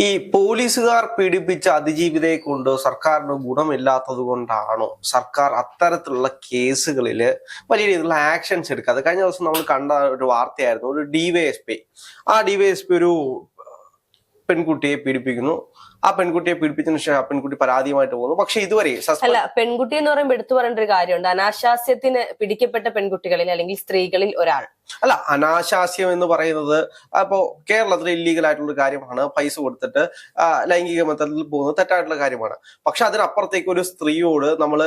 ഈ പോലീസുകാർ പീഡിപ്പിച്ച അതിജീവിതയെ കൊണ്ട് സർക്കാരിന് ഗുണമില്ലാത്തത് കൊണ്ടാണോ? സർക്കാർ അത്തരത്തിലുള്ള കേസുകളിൽ വലിയ രീതിയിലുള്ള ആക്ഷൻസ് എടുക്കാതെ കഴിഞ്ഞ ദിവസം നമ്മൾ കണ്ട ഒരു വാർത്തയായിരുന്നു. ഒരു ഡിവൈഎസ്പി ആ ഡിവൈഎസ്പി ഒരു പെൺകുട്ടിയെ പീഡിപ്പിക്കുന്നു. ആ പെൺകുട്ടിയെ പീഡിപ്പിച്ചതിന് ശേഷം ആ പെൺകുട്ടി പരാതിയുമായിട്ട് പോകുന്നു. പക്ഷെ ഇതുവരെ അല്ല പെൺകുട്ടി എന്ന് പറയുമ്പോൾ എടുത്തു പറയേണ്ട ഒരു കാര്യമുണ്ട്. അനാശാസ്യത്തിന് പിടിക്കപ്പെട്ട പെൺകുട്ടികളിൽ അല്ലെങ്കിൽ സ്ത്രീകളിൽ ഒരാൾ. അല്ല അനാശാസ്യം എന്ന് പറയുന്നത് അപ്പോ കേരളത്തിൽ ഇല്ലീഗൽ ആയിട്ടുള്ള ഒരു കാര്യമാണ്. പൈസ കൊടുത്തിട്ട് ലൈംഗിക ബന്ധത്തിൽ പോകുന്നത് തെറ്റായിട്ടുള്ള കാര്യമാണ്. പക്ഷെ അതിനപ്പുറത്തേക്ക് ഒരു സ്ത്രീയോട് നമ്മൾ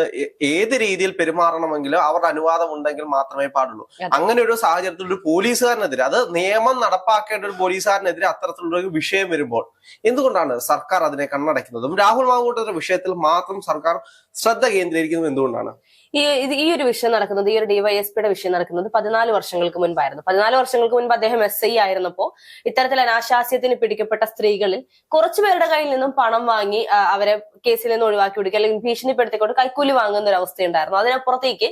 ഏത് രീതിയിൽ പെരുമാറണമെങ്കിലും അവരുടെ അനുവാദം ഉണ്ടെങ്കിൽ മാത്രമേ പാടുള്ളൂ. അങ്ങനെ ഒരു സാഹചര്യത്തിൽ ഒരു പോലീസുകാരനെതിരെ അത് നിയമം നടപ്പാക്കേണ്ട ഒരു പോലീസുകാരനെതിരെ അത്തരത്തിലുള്ള ഒരു വിഷയം വരുമ്പോൾ എന്തുകൊണ്ടാണ് സർക്കാർ അതിനെ കണ്ണടയ്ക്കുന്നതും രാഹുൽ മാങ്കൂട്ടത്തിന്റെ വിഷയത്തിൽ മാത്രം സർക്കാർ ശ്രദ്ധ കേന്ദ്രീകരിക്കുന്നതും എന്തുകൊണ്ടാണ്? ഈ ഈ ഒരു വിഷയം നടക്കുന്നത് ഈ ഒരു ഡിവൈഎസ്പിയുടെ വിഷയം നടക്കുന്നത് പതിനാല് വർഷങ്ങൾക്ക് മുൻപായിരുന്നു. പതിനാല് വർഷങ്ങൾക്ക് മുൻപ് അദ്ദേഹം എസ് ഐ ആയിരുന്നപ്പോ ഇത്തരത്തിൽ അനാശാസ്യത്തിന് പിടിക്കപ്പെട്ട സ്ത്രീകളിൽ കുറച്ചുപേരുടെ കയ്യിൽ നിന്നും പണം വാങ്ങി അവരെ കേസിൽ നിന്ന് ഒഴിവാക്കി വിടുക അല്ലെങ്കിൽ ഭീഷണിപ്പെടുത്തിക്കൊണ്ട് കൈക്കൂലി വാങ്ങുന്ന ഒരു അവസ്ഥയുണ്ടായിരുന്നു. അതിനപ്പുറത്തേക്ക്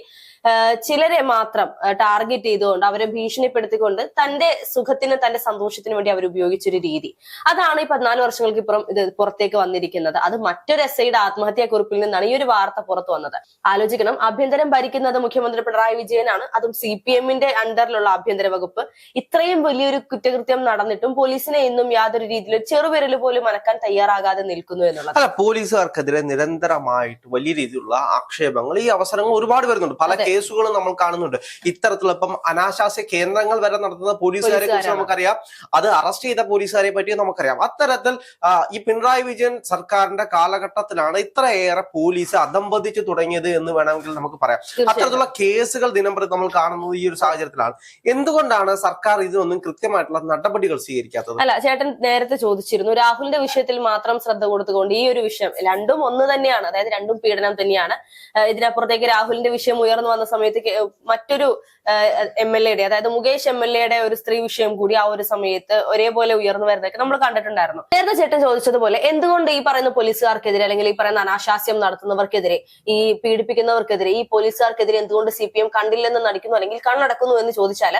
ചിലരെ മാത്രം ടാർഗറ്റ് ചെയ്തുകൊണ്ട് അവരെ ഭീഷണിപ്പെടുത്തിക്കൊണ്ട് തന്റെ സുഖത്തിന് തന്റെ സന്തോഷത്തിന് വേണ്ടി അവർ ഉപയോഗിച്ചൊരു രീതി. അതാണ് ഈ പതിനാല് വർഷങ്ങൾക്ക് ഇപ്പുറം ഇത് പുറത്തേക്ക് വന്നിരിക്കുന്നത്. അത് മറ്റൊരു എസ് ഐയുടെ ആത്മഹത്യാ കുറിപ്പിൽ നിന്നാണ് ഈ ഒരു വാർത്ത പുറത്തു വന്നത്. ആലോചിക്കണം ആഭ്യന്തരം ഭരിക്കുന്നത് മുഖ്യമന്ത്രി പിണറായി വിജയനാണ്. അതും സി പി എമ്മിന്റെ അണ്ടറിലുള്ള ആഭ്യന്തര വകുപ്പ്. ഇത്രയും വലിയൊരു കുറ്റകൃത്യം നടന്നിട്ടും പോലീസിനെ ഇന്നും യാതൊരു രീതിയിലും ചെറുവിരൽ പോലും അനക്കാൻ തയ്യാറാകാതെ നിൽക്കുന്നു എന്നുള്ളത്. അല്ല പോലീസുകാർക്കെതിരെ നിരന്തരമായിട്ട് വലിയ രീതിയിലുള്ള ആക്ഷേപങ്ങൾ ഈ അവസരങ്ങൾ ഒരുപാട് വരുന്നുണ്ട്. പല കേസുകളും നമ്മൾ കാണുന്നുണ്ട്. ഇത്തരത്തിലുള്ള ഇപ്പം അനാശാസ്യ കേന്ദ്രങ്ങൾ വരെ നടത്തുന്ന പോലീസുകാരെ കുറിച്ച് നമുക്കറിയാം. അത് അറസ്റ്റ് ചെയ്ത പോലീസുകാരെ പറ്റിയും നമുക്കറിയാം. അത്തരത്തിൽ ഈ പിണറായി വിജയൻ സർക്കാരിന്റെ കാലഘട്ടത്തിലാണ് ഇത്രയേറെ പോലീസ് അധംപതിച്ചു തുടങ്ങിയത് എന്ന് വേണമെങ്കിൽ നമുക്ക് പറയാം. അത്തരത്തിലുള്ള കേസുകൾ ദിനംപ്രതി നമ്മൾ കാണുന്നത് ഈ ഒരു സാഹചര്യത്തിലാണ്. എന്തുകൊണ്ടാണ് സർക്കാർ ഇതിനൊന്നും കൃത്യമായിട്ടുള്ള നടപടികൾ സ്വീകരിക്കാത്തത്? അല്ല ചേട്ടൻ നേരത്തെ ചോദിച്ചിരുന്നു രാഹുലിന്റെ വിഷയത്തിൽ മാത്രം ശ്രദ്ധ കൊടുത്തുകൊണ്ട് ഈ ഒരു വിഷയം രണ്ടും ഒന്ന് തന്നെയാണ് അതായത് രണ്ടും പീഡനം തന്നെയാണ്. ഇതിനപ്പുറത്തേക്ക് രാഹുലിന്റെ വിഷയം ഉയർന്നു വന്ന സമയത്ത് മറ്റൊരു എം എൽ എയുടെ അതായത് മുകേഷ് എം എൽ എയുടെ ഒരു സ്ത്രീ വിഷയം കൂടി ആ ഒരു സമയത്ത് ഒരേപോലെ ഉയർന്നു വരുന്നതൊക്കെ നമ്മൾ കണ്ടിട്ടുണ്ടായിരുന്നു. നേരത്തെ ചേട്ടൻ ചോദിച്ചതുപോലെ എന്തുകൊണ്ട് ഈ പറയുന്ന പോലീസുകാർക്കെതിരെ അല്ലെങ്കിൽ ഈ പറയുന്ന അനാശാസ്യം നടത്തുന്നവർക്കെതിരെ ഈ പീഡിപ്പിക്കുന്നവർക്കെതിരെ ഈ പോലീസുകാർക്കെതിരെ എന്തുകൊണ്ട് സി പി എം കണ്ടില്ലെന്ന് നടിക്കുന്നു അല്ലെങ്കിൽ കണ്ണടക്കുന്നു എന്ന് ചോദിച്ചാൽ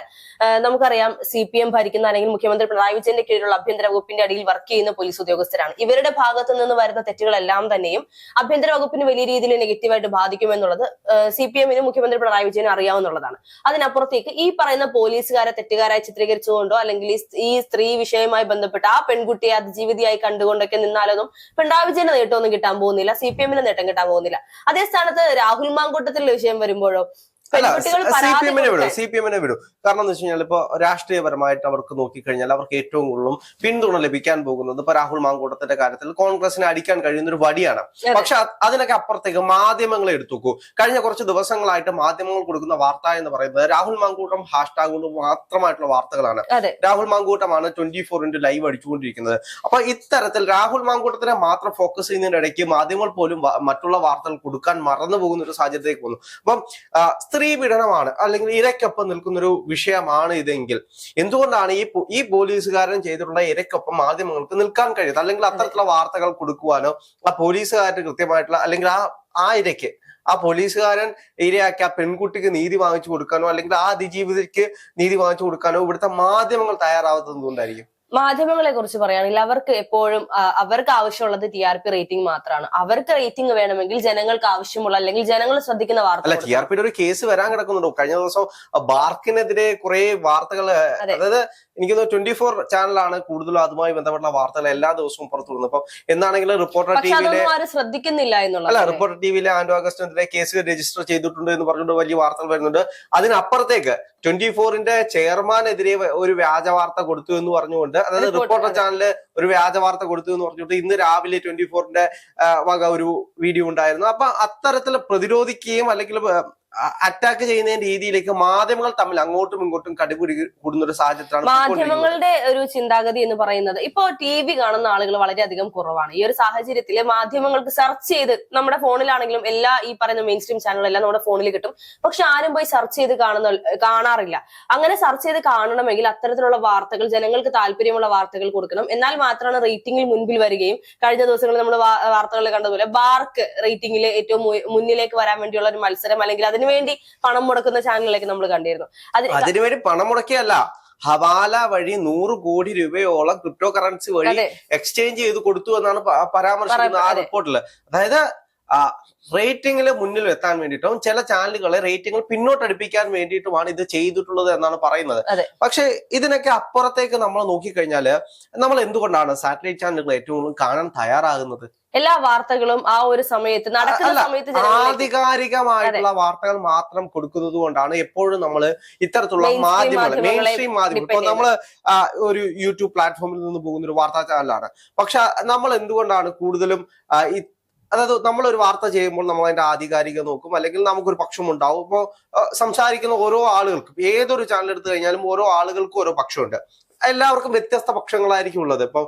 നമുക്കറിയാം സി പി എം ഭരിക്കുന്ന അല്ലെങ്കിൽ മുഖ്യമന്ത്രി പിണറായി വിജയന്റെ കീഴിലുള്ള ആഭ്യന്തര വകുപ്പിന്റെ അടിയിൽ വർക്ക് ചെയ്യുന്ന പോലീസ് ഉദ്യോഗസ്ഥരാണ്. ഇവരുടെ ഭാഗത്തു നിന്ന് വരുന്ന തെറ്റുകളെല്ലാം തന്നെയും ആഭ്യന്തര വകുപ്പിന് വലിയ രീതിയിൽ നെഗറ്റീവായിട്ട് ബാധിക്കുമെന്നുള്ളത് സി പി എമ്മിനും മുഖ്യമന്ത്രി പിണറായി വിജയനും അറിയാവുന്നതാണ്. അതിനപ്പുറത്തേക്ക് ഈ പറയുന്ന പോലീസുകാരെ തെറ്റുകാരായി ചിത്രീകരിച്ചുകൊണ്ടോ അല്ലെങ്കിൽ ഈ സ്ത്രീ വിഷയവുമായി ബന്ധപ്പെട്ട് ആ പെൺകുട്ടിയെ അതിജീവിതയായി കണ്ടുകൊണ്ടൊക്കെ നിന്നാലൊന്നും പിണറായി വിജയന് നേട്ടമൊന്നും കിട്ടാൻ പോകുന്നില്ല സി പി എമ്മിന് നേട്ടം കിട്ടാൻ പോകുന്നില്ല. അതേ സ്ഥാനത്ത് രാഹുൽ മാങ്കൂട്ടത്തിലുള്ള വിഷയം വരുമ്പോഴോ സി പി എമ്മിനെ വിടും സി പി എമ്മിനെ വിടും. കാരണം എന്ന് വെച്ച് കഴിഞ്ഞാൽ ഇപ്പൊ രാഷ്ട്രീയപരമായിട്ട് അവർക്ക് നോക്കിക്കഴിഞ്ഞാൽ അവർക്ക് ഏറ്റവും കൂടുതലും പിന്തുണ ലഭിക്കാൻ പോകുന്നത് ഇപ്പൊ രാഹുൽ മാങ്കൂട്ടത്തിന്റെ കാര്യത്തിൽ കോൺഗ്രസിനെ അടിക്കാൻ കഴിയുന്ന ഒരു വടിയാണ്. പക്ഷെ അതിനൊക്കെ അപ്പുറത്തേക്ക് മാധ്യമങ്ങളെ എടുത്തുക്കൂ കഴിഞ്ഞ കുറച്ച് ദിവസങ്ങളായിട്ട് മാധ്യമങ്ങൾ കൊടുക്കുന്ന വാർത്ത എന്ന് പറയുന്നത് രാഹുൽ മാങ്കൂട്ടം ഹാഷ്ടാഗ് കൊണ്ട് മാത്രമായിട്ടുള്ള വാർത്തകളാണ്. രാഹുൽ മാങ്കൂട്ടമാണ് ട്വന്റി ഫോർ ഇന്റു ലൈവ് അടിച്ചുകൊണ്ടിരിക്കുന്നത്. അപ്പൊ ഇത്തരത്തിൽ രാഹുൽ മാങ്കൂട്ടത്തിനെ മാത്രം ഫോക്കസ് ചെയ്യുന്നതിനിടയ്ക്ക് മാധ്യമങ്ങൾ പോലും മറ്റുള്ള വാർത്തകൾ കൊടുക്കാൻ മറന്നു പോകുന്ന ഒരു സാഹചര്യത്തിലേക്ക് പോകുന്നു അപ്പം സ്ത്രീ പീഡനമാണ് അല്ലെങ്കിൽ ഇരയ്ക്കൊപ്പം നിൽക്കുന്ന ഒരു വിഷയമാണ് ഇതെങ്കിൽ. എന്തുകൊണ്ടാണ് ഈ ഈ പോലീസുകാരൻ ചെയ്തിട്ടുള്ള ഇരയ്ക്കൊപ്പം മാധ്യമങ്ങൾക്ക് നിൽക്കാൻ കഴിയുന്നത് അല്ലെങ്കിൽ അത്തരത്തിലുള്ള വാർത്തകൾ കൊടുക്കുവാനോ ആ പോലീസുകാരന് കൃത്യമായിട്ടുള്ള അല്ലെങ്കിൽ ആ ആ ഇരയ്ക്ക് ആ പോലീസുകാരൻ ഇരയാക്കി ആ പെൺകുട്ടിക്ക് നീതി വാങ്ങിച്ചു കൊടുക്കാനോ അല്ലെങ്കിൽ ആ അതിജീവിതയ്ക്ക് നീതി വാങ്ങിച്ചു കൊടുക്കാനോ ഇവിടുത്തെ മാധ്യമങ്ങൾ തയ്യാറാവാത്തത് എന്തുകൊണ്ടായിരിക്കും? മാധ്യമങ്ങളെ കുറിച്ച് പറയുകയാണെങ്കിൽ അവർക്ക് എപ്പോഴും അവർക്ക് ആവശ്യമുള്ളത് ടി ആർ പി റേറ്റിംഗ് മാത്രമാണ്. അവർക്ക് റേറ്റിംഗ് വേണമെങ്കിൽ ജനങ്ങൾക്ക് ആവശ്യമുള്ള അല്ലെങ്കിൽ ജനങ്ങൾ ശ്രദ്ധിക്കുന്ന വാർത്ത അല്ല ടി ആർ പിയുടെ ഒരു കേസ് വരാൻ കിടക്കുന്നുണ്ടോ. കഴിഞ്ഞ ദിവസം ബാർക്കിനെതിരെ കുറെ വാർത്തകൾ അതായത് എനിക്ക് തോന്നുന്നു ട്വന്റി ഫോർ ചാനലാണ് കൂടുതലും അതുമായി ബന്ധപ്പെട്ട വാർത്തകൾ എല്ലാ ദിവസവും പുറത്തു വിടുന്നത് അപ്പം എന്താണെങ്കിലും റിപ്പോർട്ടർ ടിവിയിലെ ശ്രദ്ധിക്കുന്നില്ല അല്ല റിപ്പോർട്ടർ ടിവിയിലെ ആന്റോ അഗസ്റ്റിനെതിരെ കേസ് രജിസ്റ്റർ ചെയ്തിട്ടുണ്ട് എന്ന് പറഞ്ഞുകൊണ്ട് വലിയ വാർത്തകൾ വരുന്നുണ്ട്. അതിനപ്പുറത്തേക്ക് ട്വന്റി ഫോറിന്റെ ചെയർമാനെതിരെ ഒരു വ്യാജ വാർത്ത കൊടുത്തു എന്ന് പറഞ്ഞുകൊണ്ട് അതായത് റിപ്പോർട്ടർ. ചാനൽ ഒരു വ്യാജ വാർത്ത കൊടുത്തു എന്ന് പറഞ്ഞുകൊണ്ട് ഇന്ന് രാവിലെ ട്വന്റി ഫോറിന്റെ വക ഒരു വീഡിയോ ഉണ്ടായിരുന്നു. അപ്പൊ അത്തരത്തിൽ പ്രതിരോധിക്കുകയും അല്ലെങ്കിൽ അറ്റാക്ക് ചെയ്യുന്ന രീതിയിലേക്ക് മാധ്യമങ്ങൾ തമ്മിൽ അങ്ങോട്ടും ഇങ്ങോട്ടും കടിപിടി കൂടുന്ന ഒരു സാഹചര്യത്തിലാണ് മാധ്യമങ്ങളുടെ ഒരു ചിന്താഗതി എന്ന് പറയുന്നത് ഇപ്പോ ടി വി കാണുന്ന ആളുകൾ വളരെയധികം കുറവാണ്. ഈ ഒരു സാഹചര്യത്തിൽ മാധ്യമങ്ങൾക്ക് സെർച്ച് ചെയ്ത് നമ്മുടെ ഫോണിലാണെങ്കിലും എല്ലാ ഈ പറയുന്ന മെയിൻ സ്ട്രീം ചാനലുകളെല്ലാം നമ്മുടെ ഫോണിൽ കിട്ടും. പക്ഷെ ആരും പോയി സെർച്ച് ചെയ്ത് കാണുന്ന കാണാറില്ല. അങ്ങനെ സെർച്ച് ചെയ്ത് കാണണമെങ്കിൽ അത്തരത്തിലുള്ള വാർത്തകൾ ജനങ്ങൾക്ക് താല്പര്യമുള്ള വാർത്തകൾ കൊടുക്കണം. എന്നാൽ മാത്രമാണ് റേറ്റിംഗിൽ മുൻപിൽ വരികയും കഴിഞ്ഞ ദിവസങ്ങളിൽ നമ്മൾ വാർത്തകളിൽ കണ്ടതുപോലെ ബാർക്ക് റേറ്റിംഗിൽ ഏറ്റവും മുന്നിലേക്ക് വരാൻ വേണ്ടിയുള്ള ഒരു മത്സരം അല്ലെങ്കിൽ അതിനുവേണ്ടി പണം മുടക്കുന്ന ചാനലിലേക്ക് നമ്മൾ കണ്ടിരുന്നു. അതിന് അതിനുവേണ്ടി പണം മുടക്കിയല്ല. ഹവാല വഴി നൂറ് കോടി രൂപയോളം ക്രിപ്റ്റോ കറൻസി വഴി എക്സ്ചേഞ്ച് ചെയ്ത് കൊടുത്തു എന്നാണ് പരാമർശിക്കുന്നത് ആ റിപ്പോർട്ടിൽ അതായത് റേറ്റിംഗിൽ മുന്നിൽ എത്താൻ വേണ്ടിയിട്ടും ചില ചാനലുകളെ റേറ്റിംഗിൽ പിന്നോട്ടടിപ്പിക്കാൻ വേണ്ടിയിട്ടുമാണ് ഇത് ചെയ്തിട്ടുള്ളത് എന്നാണ് പറയുന്നത്. പക്ഷെ ഇതിനൊക്കെ അപ്പുറത്തേക്ക് നമ്മൾ നോക്കിക്കഴിഞ്ഞാൽ നമ്മൾ എന്തുകൊണ്ടാണ് സാറ്റലൈറ്റ് ചാനലുകൾ ഏറ്റവും കൂടുതൽ കാണാൻ തയ്യാറാകുന്നത്? എല്ലാ വാർത്തകളും ആ ഒരു സമയത്ത് നടക്കുന്ന സമയത്ത് ആധികാരികമായിട്ടുള്ള വാർത്തകൾ മാത്രം കൊടുക്കുന്നത് കൊണ്ടാണ് എപ്പോഴും നമ്മൾ ഇത്തരത്തിലുള്ള മാധ്യമങ്ങൾ മെയിൻ സ്ട്രീം മാധ്യമങ്ങൾ. ഇപ്പൊ നമ്മൾ ഒരു യൂട്യൂബ് പ്ലാറ്റ്ഫോമിൽ നിന്ന് പോകുന്ന ഒരു വാർത്താ ചാനലാണ്. പക്ഷെ നമ്മൾ എന്തുകൊണ്ടാണ് കൂടുതലും അതായത് നമ്മൾ ഒരു വാർത്ത ചെയ്യുമ്പോൾ നമ്മൾ അതിന്റെ ആധികാരിക നോക്കും അല്ലെങ്കിൽ നമുക്കൊരു പക്ഷം ഉണ്ടാവും. ഇപ്പോൾ സംസാരിക്കുന്ന ഓരോ ആളുകൾക്കും ഏതൊരു ചാനൽ എടുത്തു കഴിഞ്ഞാലും ഓരോ ആളുകൾക്കും ഓരോ പക്ഷമുണ്ട്. എല്ലാവർക്കും വ്യത്യസ്ത പക്ഷങ്ങളായിരിക്കും ഉള്ളത്. ഇപ്പൊ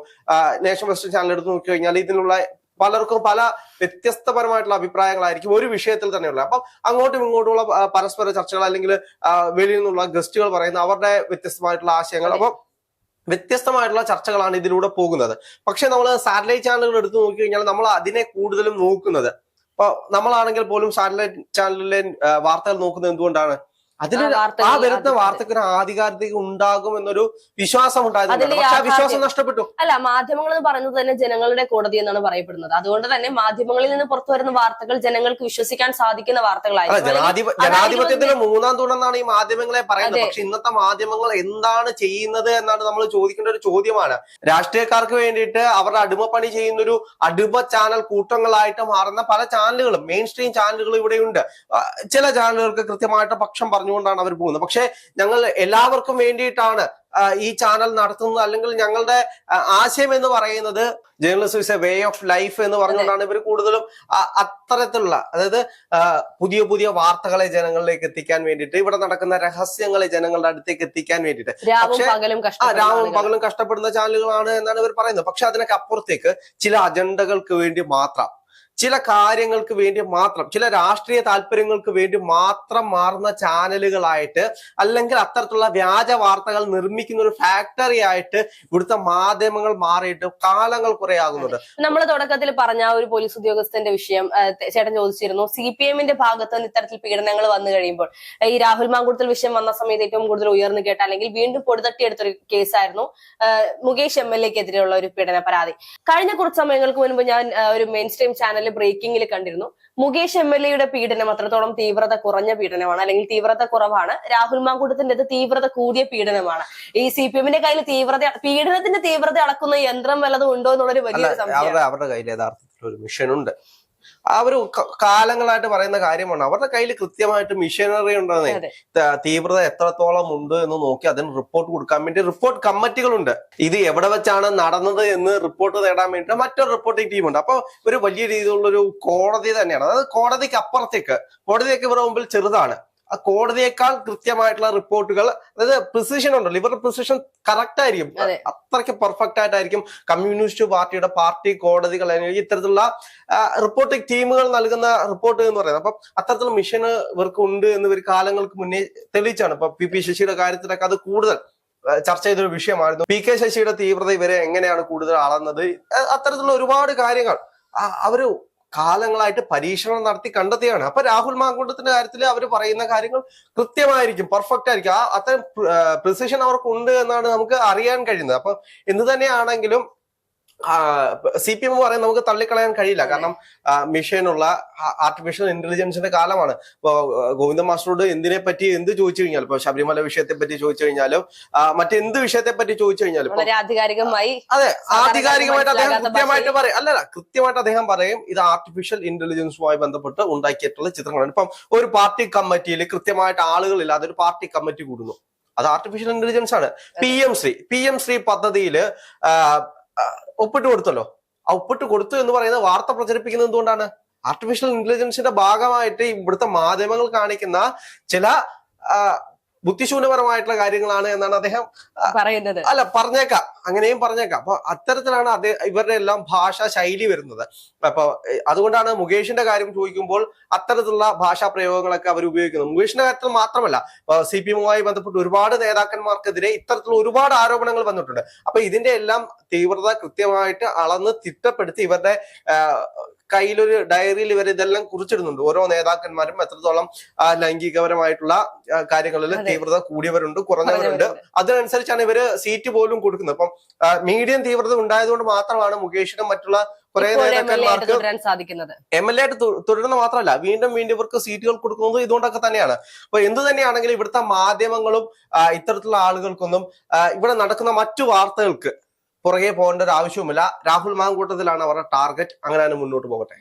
നേഷൻ വെസ്റ്റ് ചാനൽ എടുത്ത് നോക്കി കഴിഞ്ഞാൽ ഇതിനുള്ള പലർക്കും പല വ്യത്യസ്തപരമായിട്ടുള്ള അഭിപ്രായങ്ങളായിരിക്കും ഒരു വിഷയത്തിൽ തന്നെയുള്ളത്. അപ്പം അങ്ങോട്ടും ഇങ്ങോട്ടുമുള്ള പരസ്പര ചർച്ചകൾ അല്ലെങ്കിൽ വെളിയിൽ നിന്നുള്ള ഗസ്റ്റുകൾ പറയുന്ന അവരുടെ വ്യത്യസ്തമായിട്ടുള്ള ആശയങ്ങൾ. അപ്പം വ്യത്യസ്തമായിട്ടുള്ള ചർച്ചകളാണ് ഇതിലൂടെ പോകുന്നത്. പക്ഷെ നമ്മൾ സാറ്റലൈറ്റ് ചാനലുകൾ എടുത്തു നോക്കി കഴിഞ്ഞാൽ നമ്മൾ അതിനെ കൂടുതലും നോക്കുന്നത്. ഇപ്പൊ നമ്മളാണെങ്കിൽ പോലും സാറ്റലൈറ്റ് ചാനലിലെ വാർത്തകൾ നോക്കുന്നത് എന്തുകൊണ്ടാണ്? അതിന് ആ വരുന്ന വാർത്തക്ക് ഒരു ആധികാരികത ഉണ്ടാകും എന്നൊരു വിശ്വാസം ഉണ്ടായിരുന്നു പക്ഷെ ആ വിശ്വാസം നഷ്ടപ്പെട്ടു. അല്ല മാധ്യമങ്ങൾ എന്ന് പറയുന്നത് തന്നെ ജനങ്ങളുടെ കോടതി എന്നാണ് പറയപ്പെടുന്നത്. അതുകൊണ്ട് തന്നെ മാധ്യമങ്ങളിൽ നിന്ന് പുറത്തു വരുന്ന വാർത്തകൾ ജനങ്ങൾക്ക് വിശ്വസിക്കാൻ സാധിക്കുന്ന വാർത്തകളായിരുന്നു ജനാധിപത്യത്തിന്റെ മൂന്നാം തൂണെന്നാണ് ഈ മാധ്യമങ്ങളെ പറയുന്നത്. പക്ഷെ ഇന്നത്തെ മാധ്യമങ്ങൾ എന്താണ് ചെയ്യുന്നത് എന്നാണ് നമ്മൾ ചോദിക്കേണ്ട ഒരു ചോദ്യമാണ്. രാഷ്ട്രീയക്കാർക്ക് വേണ്ടിയിട്ട് അവരുടെ അടിമപ്പണി ചെയ്യുന്ന ഒരു അടിമ ചാനൽ കൂട്ടങ്ങളായിട്ട് മാറുന്ന പല ചാനലുകളും മെയിൻ സ്ട്രീം ചാനലുകളും ഇവിടെയുണ്ട്. ചില ചാനലുകൾക്ക് കൃത്യമായിട്ട് പക്ഷം പറഞ്ഞുകൊണ്ടാണ് അവർ പോകുന്നത്. പക്ഷെ ഞങ്ങൾ എല്ലാവർക്കും വേണ്ടിയിട്ടാണ് ഈ ചാനൽ നടത്തുന്നത്. അല്ലെങ്കിൽ ഞങ്ങളുടെ ആശയം എന്ന് പറയുന്നത് journalism is a way of life എന്ന് പറഞ്ഞുകൊണ്ടാണ് ഇവർ കൂടുതലും അത്തരത്തിലുള്ള അതായത് പുതിയ പുതിയ വാർത്തകളെ ജനങ്ങളിലേക്ക് എത്തിക്കാൻ വേണ്ടിയിട്ട് ഇവിടെ നടക്കുന്ന രഹസ്യങ്ങളെ ജനങ്ങളുടെ അടുത്തേക്ക് എത്തിക്കാൻ വേണ്ടിയിട്ട്. പക്ഷേ, രാവും പകലും കഷ്ടപ്പെടുന്ന ചാനലുകളാണ് എന്നാണ് ഇവർ പറയുന്നത്. പക്ഷെ അതിനൊക്കെ അപ്പുറത്തേക്ക് ചില അജണ്ടകൾക്ക് വേണ്ടി മാത്രം ചില കാര്യങ്ങൾക്ക് വേണ്ടി മാത്രം ചില രാഷ്ട്രീയ താല്പര്യങ്ങൾക്ക് വേണ്ടി മാത്രം മാറുന്ന ചാനലുകളായിട്ട് അല്ലെങ്കിൽ അത്തരത്തിലുള്ള വ്യാജ വാർത്തകൾ നിർമ്മിക്കുന്ന ഒരു ഫാക്ടറി ആയിട്ട് ഇവിടുത്തെ മാധ്യമങ്ങൾ മാറിയിട്ട് കാലങ്ങൾ കുറെ ആകുന്നുണ്ട് നമ്മൾ തുടക്കത്തിൽ പറഞ്ഞ ഒരു പോലീസ് ഉദ്യോഗസ്ഥന്റെ വിഷയം ചേട്ടൻ ചോദിച്ചിരുന്നു. സി പി എമ്മിന്റെ ഭാഗത്ത് നിന്ന് ഇത്തരത്തിൽ പീഡനങ്ങൾ വന്നു കഴിയുമ്പോൾ ഈ രാഹുൽ മാങ്കുടത്തിൽ വിഷയം വന്ന സമയത്ത് ഏറ്റവും കൂടുതൽ ഉയർന്നു കേട്ട അല്ലെങ്കിൽ വീണ്ടും പൊടുതട്ടിയെടുത്തൊരു കേസായിരുന്നു മുകേഷ് എം എൽ എക്കെതിരെയുള്ള ഒരു പീഡന പരാതി. കഴിഞ്ഞ കുറച്ച് സമയങ്ങൾക്ക് മുൻപ് ഞാൻ ഒരു മെയിൻ സ്ട്രീം ചാനൽ ബ്രേക്കിംഗിൽ കണ്ടിരുന്നു. മുകേഷ് എം എൽ എയുടെ പീഡനം അത്രത്തോളം തീവ്രത കുറഞ്ഞ പീഡനമാണ്. അല്ലെങ്കിൽ തീവ്രത കുറവാണ്. രാഹുൽ മാങ്കൂട്ടത്തിന്റെ തീവ്രത കൂടിയ പീഡനമാണ്. ഈ സി പി എമ്മിന്റെ കയ്യിൽ തീവ്രത പീഡനത്തിന്റെ തീവ്രത അളക്കുന്ന യന്ത്രം വല്ലതും ഉണ്ടോ എന്നുള്ളൊരു വലിയ സംശയം അവരുടെ അവരുടെ കയ്യിൽ യഥാർത്ഥത്തിൽ ഒരു മിഷൻ ഉണ്ട്. അവർ കാലങ്ങളായിട്ട് പറയുന്ന കാര്യമാണ്. അവരുടെ കയ്യിൽ കൃത്യമായിട്ട് മിഷനറി ഉണ്ടെന്നേ തീവ്രത എത്രത്തോളം ഉണ്ട് എന്ന് നോക്കി അതിന് റിപ്പോർട്ട് കൊടുക്കാൻ വേണ്ടി റിപ്പോർട്ട് കമ്മിറ്റികളുണ്ട്. ഇത് എവിടെ വെച്ചാണ് നടന്നത് എന്ന് റിപ്പോർട്ട് നേടാൻ വേണ്ടി മറ്റൊരു റിപ്പോർട്ടിംഗ് ടീമുണ്ട് അപ്പൊ ഒരു വലിയ രീതിയിലുള്ള ഒരു കോടതി തന്നെയാണ്. അതായത് കോടതിക്ക് അപ്പുറത്തേക്ക്. കോടതിയൊക്കെ ഇവരുടെ മുമ്പിൽ ചെറുതാണ്. കോടതിയേക്കാൾ കൃത്യമായിട്ടുള്ള റിപ്പോർട്ടുകൾ അതായത് പ്രിസിഷൻ ഉണ്ടല്ലോ ഇവരുടെ പ്രിസിഷൻ കറക്റ്റ് ആയിരിക്കും. അത്രയ്ക്ക് പെർഫെക്റ്റ് ആയിട്ടായിരിക്കും കമ്മ്യൂണിസ്റ്റ് പാർട്ടിയുടെ പാർട്ടി കോടതികൾ അല്ലെങ്കിൽ ഇത്തരത്തിലുള്ള റിപ്പോർട്ടിംഗ് ടീമുകൾ നൽകുന്ന റിപ്പോർട്ട് എന്ന് പറയുന്നത്. അപ്പം അത്തരത്തിലുള്ള മിഷൻ ഇവർക്ക് ഉണ്ട് എന്ന് ഇവർ കാലങ്ങൾക്ക് മുന്നേ തെളിയിച്ചാണ്. ഇപ്പൊ പി പി ശശിയുടെ കാര്യത്തിലൊക്കെ അത് കൂടുതൽ ചർച്ച ചെയ്തൊരു വിഷയമായിരുന്നു. പി കെ ശശിയുടെ തീവ്രത ഇവരെ എങ്ങനെയാണ് കൂടുതൽ അളന്നത്? അത്തരത്തിലുള്ള ഒരുപാട് കാര്യങ്ങൾ. അവർ കാലങ്ങളായിട്ട് പരീക്ഷണം നടത്തി കണ്ടെത്തിയാണ് അപ്പൊ രാഹുൽ മാങ്കുണ്ടത്തിന്റെ കാര്യത്തിൽ അവർ പറയുന്ന കാര്യങ്ങൾ കൃത്യമായിരിക്കും പെർഫെക്റ്റ് ആയിരിക്കും. ആ അത്തരം പ്രിസിഷൻ അവർക്കുണ്ട് എന്നാണ് നമുക്ക് അറിയാൻ കഴിയുന്നത്. അപ്പൊ എന്ത് തന്നെയാണെങ്കിലും സി പി എം പറയാൻ നമുക്ക് തള്ളിക്കളയാൻ കഴിയില്ല. കാരണം മിഷനുള്ള ആർട്ടിഫിഷ്യൽ ഇന്റലിജൻസിന്റെ കാലമാണ്. ഇപ്പോ ഗോവിന്ദ മാസ്റ്ററോട് എന്തിനെ പറ്റി എന്ത് ചോദിച്ചു കഴിഞ്ഞാൽ ഇപ്പൊ ശബരിമല വിഷയത്തെ പറ്റി ചോദിച്ചു കഴിഞ്ഞാലും മറ്റെന്ത് വിഷയത്തെ പറ്റി ചോദിച്ചു കഴിഞ്ഞാലും ആധികാരികമായി അതെ ആധികാരികമായിട്ട് അദ്ദേഹം കൃത്യമായിട്ട് പറയും. അല്ലല്ല കൃത്യമായിട്ട് അദ്ദേഹം പറയും ഇത് ആർട്ടിഫിഷ്യൽ ഇന്റലിജൻസുമായി ബന്ധപ്പെട്ട് ഉണ്ടാക്കിയിട്ടുള്ള ചിത്രങ്ങളാണ്. ഇപ്പം ഒരു പാർട്ടി കമ്മിറ്റിയിൽ കൃത്യമായിട്ട് ആളുകളില്ലാതെ ഒരു പാർട്ടി കമ്മിറ്റി കൂടുന്നു. അത് ആർട്ടിഫിഷ്യൽ ഇന്റലിജൻസ് ആണ്. P M Shri P M Shri ആ, ഒപ്പിട്ട് കൊടുത്തല്ലോ. ആ ഒപ്പിട്ട് കൊടുത്തു എന്ന് പറയുന്ന വാർത്ത പ്രചരിപ്പിക്കുന്നത് എന്തുകൊണ്ടാണ്? ആർട്ടിഫിഷ്യൽ ഇന്റലിജൻസിന്റെ ഭാഗമായിട്ട് ഇവിടുത്തെ മാധ്യമങ്ങൾ കാണിക്കുന്ന ചില ബുദ്ധിശൂന്യപരമായിട്ടുള്ള കാര്യങ്ങളാണ് എന്നാണ് അദ്ദേഹം പറയുന്നത്. അല്ല പറഞ്ഞേക്കാം. അങ്ങനെയും പറഞ്ഞേക്കാം. അപ്പൊ അത്തരത്തിലാണ് അദ്ദേഹം ഇവരുടെ എല്ലാം ഭാഷാ ശൈലി വരുന്നത്. അപ്പൊ അതുകൊണ്ടാണ് മുകേഷിന്റെ കാര്യം ചോദിക്കുമ്പോൾ അത്തരത്തിലുള്ള ഭാഷാ പ്രയോഗങ്ങളൊക്കെ അവർ ഉപയോഗിക്കുന്നത്. മുകേഷിന്റെ കാര്യത്തിൽ മാത്രമല്ല സി പി എമ്മുമായി ബന്ധപ്പെട്ട് ഒരുപാട് നേതാക്കന്മാർക്കെതിരെ ഇത്തരത്തിലുള്ള ഒരുപാട് ആരോപണങ്ങൾ വന്നിട്ടുണ്ട്. അപ്പൊ ഇതിന്റെ എല്ലാം തീവ്രത കൃത്യമായിട്ട് അളന്ന് തിട്ടപ്പെടുത്തി ഇവരുടെ കയ്യിലൊരു ഡയറിയിൽ ഇവർ ഇതെല്ലാം കുറിച്ചിടുന്നുണ്ട്. ഓരോ നേതാക്കന്മാരും എത്രത്തോളം ലൈംഗികപരമായിട്ടുള്ള കാര്യങ്ങളിൽ. തീവ്രത കൂടിയവരുണ്ട് കുറഞ്ഞവരുണ്ട്. അതിനനുസരിച്ചാണ് ഇവർ സീറ്റ് പോലും കൊടുക്കുന്നത്. അപ്പം മീഡിയം തീവ്രത ഉണ്ടായതുകൊണ്ട് മാത്രമാണ് മുകേഷിനും മറ്റുള്ള കുറെ നേതാക്കന്മാർക്ക് എം എൽ എ ആയിട്ട് തുടരുന്ന മാത്രമല്ല വീണ്ടും വീണ്ടും ഇവർക്ക് സീറ്റുകൾ കൊടുക്കുന്നത് ഇതുകൊണ്ടൊക്കെ തന്നെയാണ്. അപ്പൊ എന്ത് തന്നെയാണെങ്കിലും ഇവിടുത്തെ മാധ്യമങ്ങളും ഇത്തരത്തിലുള്ള ആളുകൾക്കൊന്നും ഇവിടെ നടക്കുന്ന മറ്റു വാർത്തകൾക്ക് പുറകെ പോകേണ്ട ഒരു ആവശ്യവുമില്ല. രാഹുൽ മാങ്കൂട്ടത്തിലാണ് അവരുടെ ടാർഗറ്റ്. അങ്ങനെ മുന്നോട്ട് പോകട്ടെ.